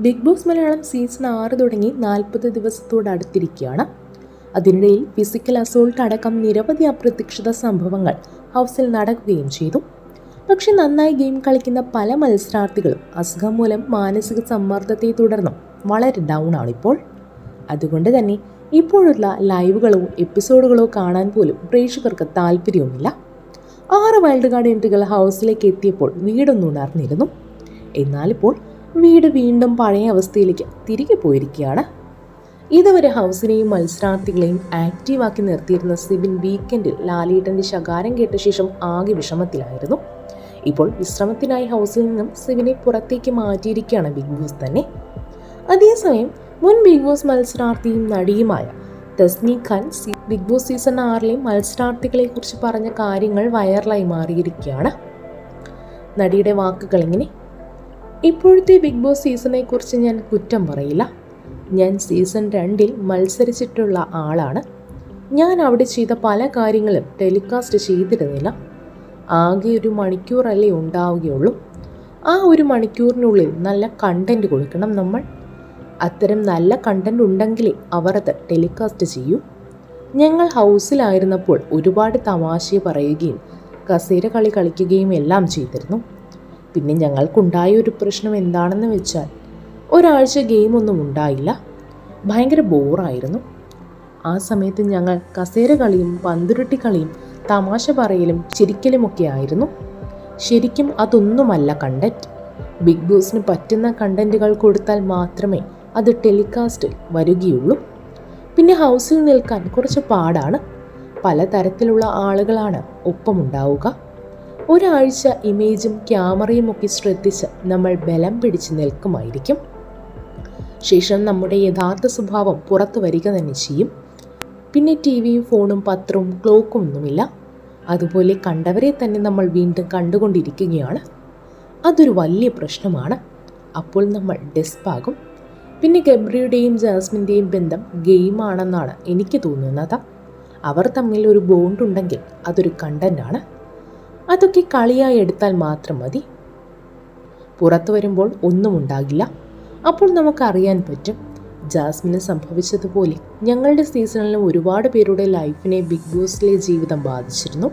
Big boss Malayalam season ആറ് തുടങ്ങി നാൽപ്പത് ദിവസത്തോട് അടുത്തിരിക്കുകയാണ്. അതിനിടയിൽ ഫിസിക്കൽ അസോൾട്ട് അടക്കം നിരവധി അപ്രതീക്ഷിത സംഭവങ്ങൾ ഹൗസിൽ നടക്കുകയും ചെയ്തു. പക്ഷെ നന്നായി ഗെയിം കളിക്കുന്ന പല മത്സരാർത്ഥികളും അസുഖം മൂലം മാനസിക സമ്മർദ്ദത്തെ തുടർന്നും വളരെ ഡൗൺ ആണിപ്പോൾ. അതുകൊണ്ട് തന്നെ ഇപ്പോഴുള്ള ലൈവുകളോ എപ്പിസോഡുകളോ കാണാൻ പോലും പ്രേക്ഷകർക്ക് താല്പര്യവുമില്ല. ആറ് വൈൽഡ് കാർഡ് എൻട്രികൾ ഹൗസിലേക്ക് എത്തിയപ്പോൾ വീടൊന്നുണർന്നിരുന്നു എന്നാലിപ്പോൾ വീട് വീണ്ടും പഴയ അവസ്ഥയിലേക്ക് തിരികെ പോയിരിക്കുകയാണ്. ഇതുവരെ ഹൗസിനെയും മത്സരാർത്ഥികളെയും ആക്റ്റീവാക്കി നിർത്തിയിരുന്ന സിബിൻ വീക്കെൻഡിൽ ലാലേട്ടന്റെ ശകാരം കേട്ട ശേഷം ആകെ വിഷമത്തിലായിരുന്നു. ഇപ്പോൾ വിശ്രമത്തിനായി ഹൗസിൽ നിന്നും സിബിനെ പുറത്തേക്ക് മാറ്റിയിരിക്കുകയാണ് ബിഗ് ബോസ് തന്നെ. അതേസമയം മുൻ ബിഗ് ബോസ് മത്സരാർത്ഥിയും നടിയുമായ Thasni Khan Bigg Boss season ആറിലെ മത്സരാർത്ഥികളെ കുറിച്ച് പറഞ്ഞ കാര്യങ്ങൾ വൈറലായി മാറിയിരിക്കുകയാണ്. നടിയുടെ വാക്കുകൾ ഇങ്ങനെ ഇപ്പോഴത്തെ ബിഗ് ബോസ് സീസണെക്കുറിച്ച് ഞാൻ കുറ്റം പറയില്ല. ഞാൻ സീസൺ രണ്ടിൽ മത്സരിച്ചിട്ടുള്ള ആളാണ്. ഞാൻ അവിടെ ചെയ്ത പല കാര്യങ്ങളും ടെലികാസ്റ്റ് ചെയ്തിരുന്നില്ല. ആകെ ഒരു മണിക്കൂറല്ലേ ഉണ്ടാവുകയുള്ളൂ. ആ ഒരു മണിക്കൂറിനുള്ളിൽ നല്ല കണ്ടന്റ് കൊടുക്കണം നമ്മൾ. അത്തരം നല്ല കണ്ടന്റ് ഉണ്ടെങ്കിലേ അവർ അത് ടെലികാസ്റ്റ് ചെയ്യൂ. ഞങ്ങൾ ഹൗസിലായിരുന്നപ്പോൾ ഒരുപാട് തമാശ പറയുകയും കസേര കളി കളിക്കുകയും എല്ലാം ചെയ്തിരുന്നു. പിന്നെ ഞങ്ങൾക്കുണ്ടായ ഒരു പ്രശ്നം എന്താണെന്ന് വെച്ചാൽ ഒരാഴ്ച ഗെയിമൊന്നും ഉണ്ടായില്ല. ഭയങ്കര ബോറായിരുന്നു. ആ സമയത്ത് ഞങ്ങൾ കസേര കളിയും പന്തുരുട്ടി കളിയും തമാശ പറയലും ചിരിക്കലുമൊക്കെ ആയിരുന്നു. ശരിക്കും അതൊന്നുമല്ല കണ്ടന്റ് ബിഗ് ബോസിന് പറ്റുന്ന കണ്ടന്റുകൾ കൊടുത്താൽ മാത്രമേ അത് ടെലികാസ്റ്റ് വരികയുള്ളൂ. പിന്നെ ഹൗസിൽ നിൽക്കാൻ കുറച്ച് പാടാണ്. പലതരത്തിലുള്ള ആളുകളാണ് ഒപ്പമുണ്ടാവുക. ഒരാഴ്ച ഇമേജും ക്യാമറയും ഒക്കെ ശ്രദ്ധിച്ച് നമ്മൾ ബലം പിടിച്ച് നിൽക്കുമായിരിക്കും. ശേഷം നമ്മുടെ യഥാർത്ഥ സ്വഭാവം പുറത്തു വരിക തന്നെ ചെയ്യും. പിന്നെ ടി വിയും ഫോണും പത്രവും ക്ലോക്കും ഒന്നുമില്ല. അതുപോലെ കണ്ടവരെ തന്നെ നമ്മൾ വീണ്ടും കണ്ടുകൊണ്ടിരിക്കുകയാണ്. അതൊരു വലിയ പ്രശ്നമാണ്. അപ്പോൾ നമ്മൾ ഡെസ്പാകും പിന്നെ ഗബ്രിയുടെയും ജാസ്മിന്റെയും ബന്ധം ഗെയിമാണെന്നാണ് എനിക്ക് തോന്നുന്നത്. അവർ തമ്മിൽ ഒരു ബോണ്ട് ഉണ്ടെങ്കിൽ അതൊരു കണ്ടന്റാണ് അതൊക്കെ കളിയായി എടുത്താൽ മാത്രം മതി. പുറത്തു വരുമ്പോൾ ഒന്നും ഉണ്ടാകില്ല. അപ്പോൾ നമുക്കറിയാൻ പറ്റും ജാസ്മിന് സംഭവിച്ചതുപോലെ ഞങ്ങളുടെ സീസണിലും ഒരുപാട് പേരുടെ ലൈഫിനെ ബിഗ് ബോസിലെ ജീവിതം ബാധിച്ചിരുന്നു.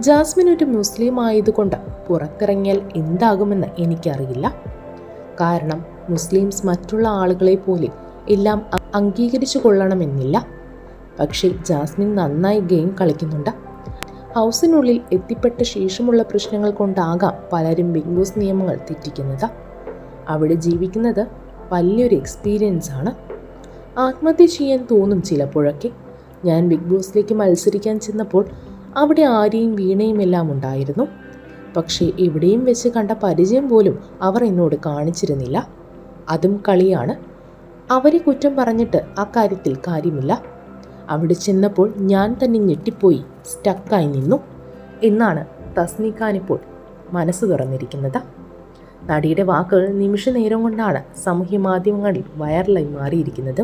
ജാസ്മിൻ ഒരു മുസ്ലിം ആയതുകൊണ്ട് പുറത്തിറങ്ങിയാൽ എന്താകുമെന്ന് എനിക്കറിയില്ല. കാരണം മുസ്ലിംസ് മറ്റുള്ള ആളുകളെ പോലെ എല്ലാം അംഗീകരിച്ചു കൊള്ളണമെന്നില്ല. പക്ഷേ ജാസ്മിൻ നന്നായി ഗെയിം കളിക്കുന്നുണ്ട്. ഹൗസിനുള്ളിൽ എത്തിപ്പെട്ട ശേഷമുള്ള പ്രശ്നങ്ങൾ കൊണ്ടാകാം പലരും ബിഗ് ബോസ് നിയമങ്ങൾ തെറ്റിക്കുന്നത്. അവിടെ ജീവിക്കുന്നത് വലിയൊരു എക്സ്പീരിയൻസ് ആണ്. ആത്മഹത്യ ചെയ്യാൻ തോന്നും ചിലപ്പോഴൊക്കെ. ഞാൻ ബിഗ് ബോസിലേക്ക് മത്സരിക്കാൻ ചെന്നപ്പോൾ അവിടെ ആരെയും വീണയും എല്ലാം ഉണ്ടായിരുന്നു. പക്ഷേ എവിടെയും വെച്ച് കണ്ട പരിചയം പോലും അവർ എന്നോട് കാണിച്ചിരുന്നില്ല. അതും കളിയാണ്. അവരെ കുറ്റം പറഞ്ഞിട്ട് അക്കാര്യത്തിൽ കാര്യത്തിൽ കാര്യമില്ല. അവിടെ ചെന്നപ്പോൾ ഞാൻ തന്നെ ഞെട്ടിപ്പോയി സ്റ്റക്കായി നിന്നു. എന്നാണ് തസ്നിഖാൻ ഇപ്പോൾ മനസ്സ് തുറന്നിരിക്കുന്നത്. നടിയുടെ വാക്കുകൾ നിമിഷ നേരം കൊണ്ടാണ് സാമൂഹ്യ മാധ്യമങ്ങളിൽ വൈറലായി മാറിയിരിക്കുന്നത്.